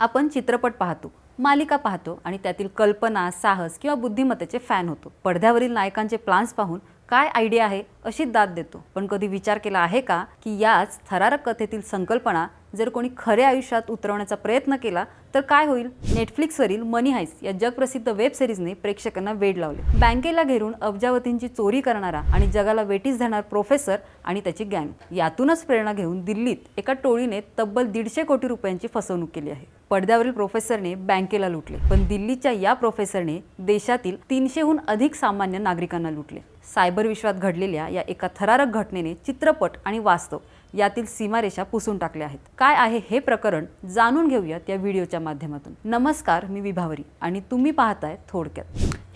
आपण चित्रपट पाहतो मालिका पाहतो आणि त्यातील कल्पना साहस किंवा बुद्धिमत्तेचे फॅन होतो. पडद्यावरील नायकांचे प्लान्स पाहून काय आयडिया आहे अशी दाद देतो. पण कधी विचार केला आहे का की याच थरारक कथेतील संकल्पना जर कोणी खऱ्या आयुष्यात उतरवण्याचा प्रयत्न केला तर काय होईल? नेटफ्लिक्सवरील मनी हाईस या जगप्रसिद्ध वेब सिरीजने प्रेक्षकांना वेड लावले. बँकेला घेरून अब्जावतींची चोरी करणारा आणि जगाला वेटीस धरणार प्रोफेसर आणि त्याची गँग यातूनच प्रेरणा घेऊन दिल्लीत एका टोळीने तब्बल दीडशे कोटी रुपयांची फसवणूक केली आहे. पडद्यावरील प्रोफेसरने बँकेला लुटले. पण दिल्लीच्या या प्रोफेसरने देशातील तीनशेहून अधिक सामान्य नागरिकांना लुटले. सायबर विश्वात घडलेल्या या एका थरारक घटनेने चित्रपट आणि वास्तव यातील सीमारेषा पुसून टाकल्या आहेत. काय आहे हे प्रकरण जाणून घेऊयात या व्हिडिओच्या माध्यमातून. नमस्कार मी विभावरी आणि तुम्ही पाहताय थोडक्यात.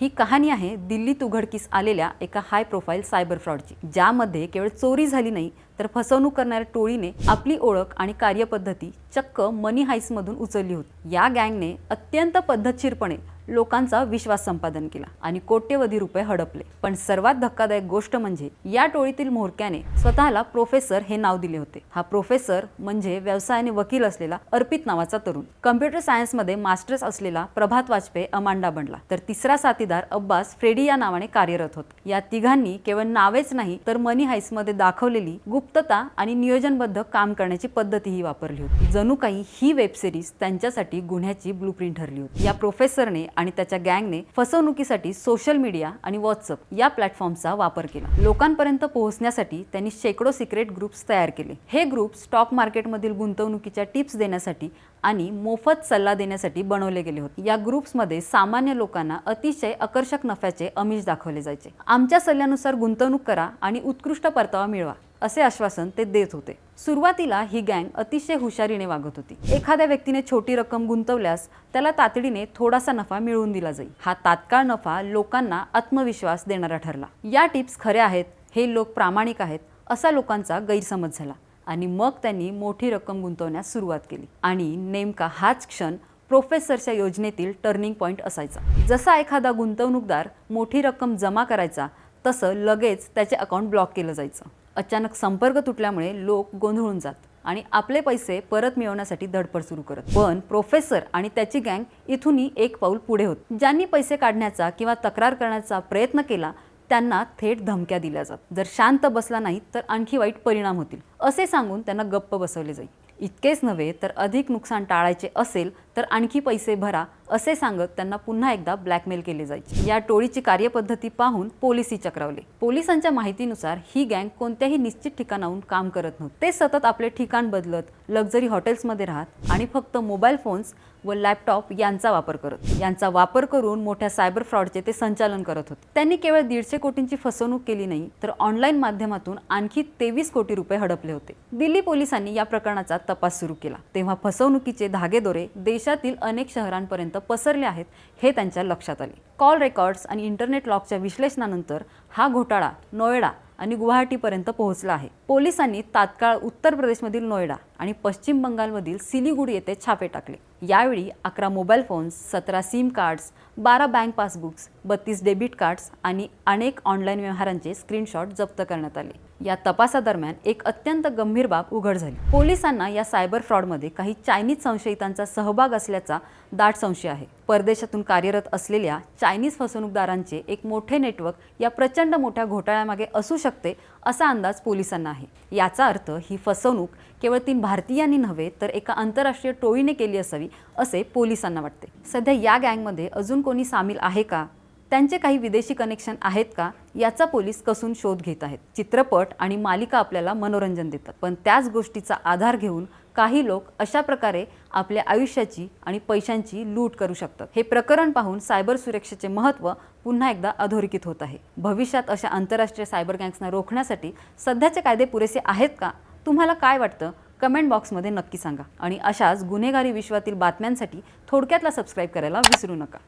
ही कहाणी आहे दिल्लीत उघडकीस आलेल्या एका हाय प्रोफाईल सायबर फ्रॉडची ज्यामध्ये केवळ चोरी झाली नाही तर फसवणूक करणाऱ्या टोळीने आपली ओळख आणि कार्यपद्धती चक्क मनी हाईसमधून उचलली होती. या गँगने अत्यंत पद्धतशीरपणे लोकांचा विश्वास संपादन केला आणि कोट्यवधी रुपये हडपले. पण सर्वात धक्कादायक गोष्ट म्हणजे या टोळीतील म्होरक्याने स्वतःला प्रोफेसर हे नाव दिले होते. हा प्रोफेसर म्हणजे व्यवसायाने वकील असलेला अर्पित नावाचा तरुण. कम्प्युटर सायन्समध्ये मास्टर्स असलेला प्रभात वाजपेयी अमांडा बनला. तर तिसरा साथीदार अब्बास फ्रेडी या नावाने कार्यरत होते. या तिघांनी केवळ नावेच नाही तर मनी हाईसमध्ये दाखवलेली गुप्तता आणि नियोजनबद्ध काम करण्याची पद्धतीही वापरली होती. जणू काही ही वेब सिरीज त्यांच्यासाठी गुन्ह्याची ब्लूप्रिंट ठरली होती. या प्रोफेसरने आणि त्याच्या गँगने फसवणुकीसाठी सोशल मीडिया आणि व्हॉट्सअप या प्लॅटफॉर्मचा वापर केला. लोकांपर्यंत पोहोचण्यासाठी त्यांनी शेकडो सिक्रेट ग्रुप्स तयार केले. हे ग्रुप स्टॉक मार्केटमधील गुंतवणुकीच्या टिप्स देण्यासाठी आणि मोफत सल्ला देण्यासाठी बनवले गेले होते. या ग्रुप्समध्ये सामान्य लोकांना अतिशय आकर्षक नफ्याचे अमिष दाखवले जायचे. आमच्या सल्ल्यानुसार गुंतवणूक करा आणि उत्कृष्ट परतावा मिळवा असे आश्वासन ते देत होते. सुरुवातीला ही गँग अतिशय हुशारीने वागत होती. एखाद्या व्यक्तीने छोटी रक्कम गुंतवल्यास त्याला तातडीने थोडासा नफा मिळवून दिला जाईल. हा तात्काळ नफा लोकांना आत्मविश्वास देणारा ठरला. या टिप्स खऱ्या आहेत हे लोक प्रामाणिक आहेत असा लोकांचा गैरसमज झाला आणि मग त्यांनी मोठी रक्कम गुंतवण्यास सुरुवात केली. आणि नेमका हाच क्षण प्रोफेसरच्या योजनेतील टर्निंग पॉईंट असायचा. जसा एखादा गुंतवणूकदार मोठी रक्कम जमा करायचा तसं लगेच त्याचे अकाउंट ब्लॉक केलं जायचं. अचानक संपर्क तुटल्यामुळे लोक गोंधळून जात आणि आपले पैसे परत मिळवण्यासाठी धडपड सुरू करत. पण प्रोफेसर आणि त्याची गँग इथूनही एक पाऊल पुढे होत. ज्यांनी पैसे काढण्याचा किंवा तक्रार करण्याचा प्रयत्न केला त्यांना थेट धमक्या दिल्या जात. जर शांत बसला नाही तर आणखी वाईट परिणाम होतील असे सांगून त्यांना गप्प बसवले जाईल इतकेच नव्हे तर अधिक नुकसान टाळायचे असेल तर आणखी पैसे भरा. असे सांगत त्यांना पुन्हा एकदा ब्लॅकमेल केले जायचे. या टोळीची कार्यपद्धती पाहून पोलिसी चक्रावले. पोलिसांच्या माहितीनुसार ही गँग कोणत्याही निश्चित ठिकाणाहून काम करत नव्हते. ते सतत आपले ठिकाण बदलत लक्झरी हॉटेल्समध्ये राहत आणि फक्त मोबाईल फोन्स व लॅपटॉप यांचा वापर करत. यांचा वापर करून मोठ्या सायबर फ्रॉडचे ते संचालन करत होते. त्यांनी केवळ दीडशे कोटींची फसवणूक केली नाही तर ऑनलाईन माध्यमातून आणखी तेवीस कोटी रुपये हडपले होते. दिल्ली पोलिसांनी या प्रकरणाचा तपास सुरू केला. तेव्हा फसवणुकीचे धागेदोरे देशातील अनेक शहरांपर्यंत पसरले आहेत हे त्यांच्या लक्षात आले. कॉल रेकॉर्ड्स आणि इंटरनेट लॉकच्या विश्लेषणानंतर हा घोटाळा नोएडा आणि गुवाहाटीपर्यंत पोहोचला आहे. पोलिसांनी तात्काळ उत्तर प्रदेशमधील नोएडा आणि पश्चिम बंगालमधील सिलिगुडी येथे छापे टाकले. यावेळी अकरा मोबाईल फोन्स सतरा सिम कार्ड्स बारा बँक पासबुक्स बत्तीस डेबिट कार्ड्स आणि अनेक ऑनलाईन व्यवहारांचे स्क्रीनशॉट जप्त करण्यात आले. या तपासादरम्यान एक अत्यंत गंभीर बाब उघड झाली. पोलिसांना या सायबर फ्रॉडमध्ये काही चायनीज संशयितांचा सहभाग असल्याचा दाट संशय आहे. परदेशातून कार्यरत असलेल्या चायनीज फसवणूकदारांचे एक मोठे नेटवर्क या प्रचंड मोठ्या घोटाळ्यामागे असू शकते असा अंदाज पोलिसांना आहे. याचा अर्थ ही फसवणूक केवळ तीन भारतीयांनी नव्हे तर एका आंतरराष्ट्रीय टोळीने केली असावी असे पोलिसांना वाटते. सध्या या गँगमध्ये अजून कोणी सामील आहे का? त्यांचे काही विदेशी कनेक्शन आहेत का? याचा पोलीस कसून शोध घेत आहेत. चित्रपट आणि मालिका आपल्याला मनोरंजन देतात. पण त्याच गोष्टीचा आधार घेऊन काही लोक अशा प्रकारे आपल्या आयुष्याची आणि पैशांची लूट करू शकतात. हे प्रकरण पाहून सायबर सुरक्षेचे महत्त्व पुन्हा एकदा अधोरेखित होत आहे. भविष्यात अशा आंतरराष्ट्रीय सायबर गँग्सना रोखण्यासाठी सध्याचे कायदे पुरेसे आहेत का? तुम्हाला काय वाटतं? कमेंट बॉक्समध्ये नक्की सांगा. आणि अशाच गुन्हेगारी विश्वातील बातम्यांसाठी थोडक्यातला सबस्क्राईब करायला विसरू नका.